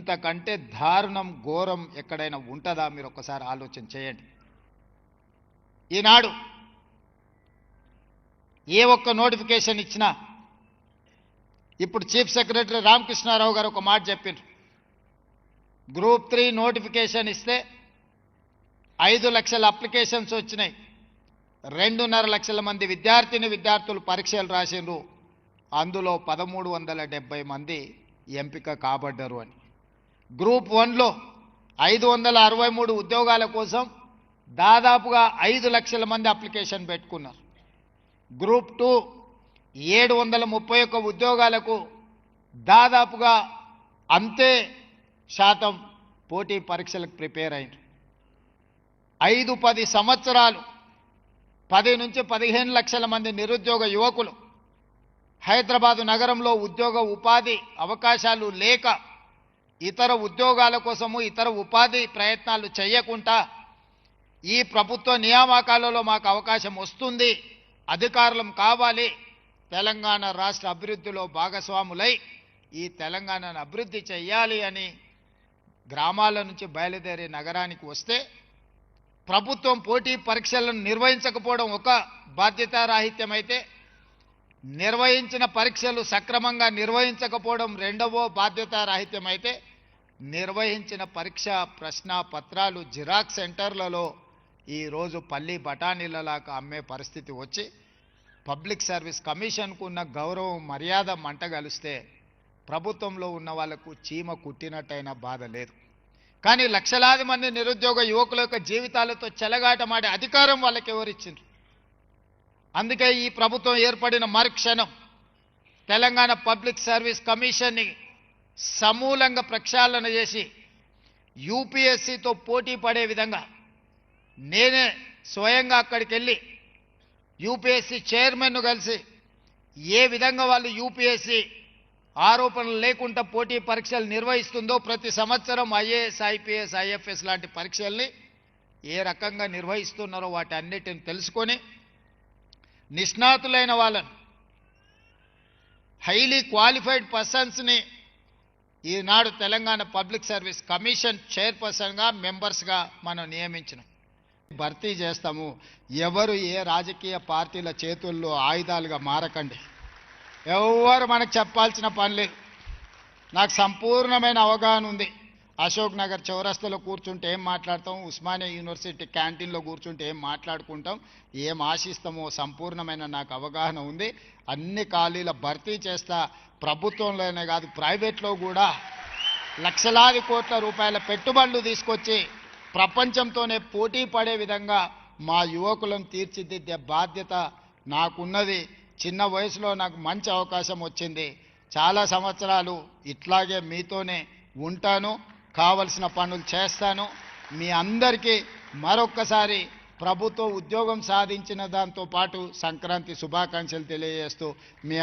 ఇంతకంటే దారుణం ఘోరం ఎక్కడైనా ఉంటుందా? మీరు ఒక్కసారి ఆలోచన చేయండి. ఈనాడు ఏ ఒక్క నోటిఫికేషన్ ఇచ్చినా ఇప్పుడు చీఫ్ సెక్రటరీ రామకృష్ణారావు గారు ఒక మాట చెప్పిండ్రు. గ్రూప్ త్రీ నోటిఫికేషన్ ఇస్తే ఐదు లక్షల అప్లికేషన్స్ వచ్చినాయి. రెండున్నర లక్షల మంది విద్యార్థిని విద్యార్థులు పరీక్షలు రాసిండ్రు. అందులో పదమూడు వందల డెబ్బై మంది ఎంపిక కాబడ్డరు అని. గ్రూప్ వన్లో ఐదు వందల అరవై మూడు ఉద్యోగాల కోసం దాదాపుగా ఐదు లక్షల మంది అప్లికేషన్ పెట్టుకున్నారు. గ్రూప్ టూ ఏడు వందల ముప్పై ఒక్క ఉద్యోగాలకు దాదాపుగా అంతే శాతం పోటీ పరీక్షలకు ప్రిపేర్ అయినారు. ఐదు పది సంవత్సరాలు పది నుంచి పదిహేను లక్షల మంది నిరుద్యోగ యువకులు హైదరాబాదు నగరంలో ఉద్యోగ ఉపాధి అవకాశాలు లేక ఇతర ఉద్యోగాల కోసము ఇతర ఉపాధి ప్రయత్నాలు చేయకుండా ఈ ప్రభుత్వ నియామకాలలో మాకు అవకాశం వస్తుంది అధికారులం కావాలి. తెలంగాణ రాష్ట్ర అభివృద్ధిలో భాగస్వాములై ఈ తెలంగాణను అభివృద్ధి చేయాలి అని గ్రామాల నుంచి బయలుదేరి నగరానికి వస్తే ప్రభుత్వం పోటీ పరీక్షలను నిర్వహించకపోవడం ఒక బాధ్యతారాహిత్యమైతే నిర్వహించిన పరీక్షలు సక్రమంగా నిర్వహించకపోవడం రెండవ బాధ్యతారాహిత్యమైతే నిర్వహించిన పరీక్ష ప్రశ్న పత్రాలు జిరాక్స్ సెంటర్లలో ఈరోజు పల్లి బఠానీలలాగా అమ్మే పరిస్థితి వచ్చి పబ్లిక్ సర్వీస్ కమిషన్కు ఉన్న గౌరవం మర్యాద మంటగలిస్తే ప్రభుత్వంలో ఉన్న వాళ్ళకు చీమ కుట్టినట్టయినా బాధ లేదు. కానీ లక్షలాది మంది నిరుద్యోగ యువకుల యొక్క జీవితాలతో చెలగాటమాడే అధికారం వాళ్ళకి ఎవరిచ్చింది? అందుకే ఈ ప్రభుత్వం ఏర్పడిన మరుక్షణం తెలంగాణ పబ్లిక్ సర్వీస్ కమిషన్ని సమూలంగా ప్రక్షాళన చేసి యూపీఎస్సితో పోటీ పడే విధంగా నేనే స్వయంగా అక్కడికి వెళ్ళి యూపీఎస్సి చైర్మన్ను కలిసి ఏ విధంగా వాళ్ళు యూపీఎస్సి ఆరోపణలు లేకుండా పోటీ పరీక్షలు నిర్వహిస్తుందో ప్రతి సంవత్సరం ఐఏఎస్ ఐపీఎస్ ఐఎఫ్ఎస్ లాంటి పరీక్షల్ని ఏ రకంగా నిర్వహిస్తున్నారో వాటి అన్నిటిని తెలుసుకొని నిష్ణాతులైన వాళ్ళను హైలీ క్వాలిఫైడ్ పర్సన్స్ని ఈనాడు తెలంగాణ పబ్లిక్ సర్వీస్ కమిషన్ చైర్పర్సన్గా మెంబర్స్గా మనం నియమించినాం. భర్తీ చేస్తాము. ఎవరు ఏ రాజకీయ పార్టీల చేతుల్లో ఆయుధాలుగా మారకండి. ఎవరు మనకు చెప్పాల్సిన పని లేదు నాకు సంపూర్ణమైన అవగాహన ఉంది. అశోక్ నగర్ చౌరస్తలో కూర్చుంటే ఏం మాట్లాడతాం? ఉస్మానియా యూనివర్సిటీ క్యాంటీన్లో కూర్చుంటే ఏం మాట్లాడుకుంటాం? ఏం ఆశిస్తామో సంపూర్ణమైన నాకు అవగాహన ఉంది. అన్ని ఖాళీల భర్తీ చేస్తా ప్రభుత్వంలోనే కాదు ప్రైవేట్లో కూడా లక్షలాది కోట్ల రూపాయల పెట్టుబడులు తీసుకొచ్చి ప్రపంచంతోనే పోటీ పడే విధంగా మా యువకులను తీర్చిదిద్దే బాధ్యత నాకున్నది. చిన్న వయసులో నాకు మంచి అవకాశం వచ్చింది. చాలా సంవత్సరాలు ఇట్లాగే మీతోనే ఉంటాను. కావలసిన పనులు చేస్తాను. మీ అందరికీ మరొక్కసారి ప్రభుత్వ ఉద్యోగం సాధించిన దాంతో పాటు సంక్రాంతి శుభాకాంక్షలు తెలియజేస్తూ మీ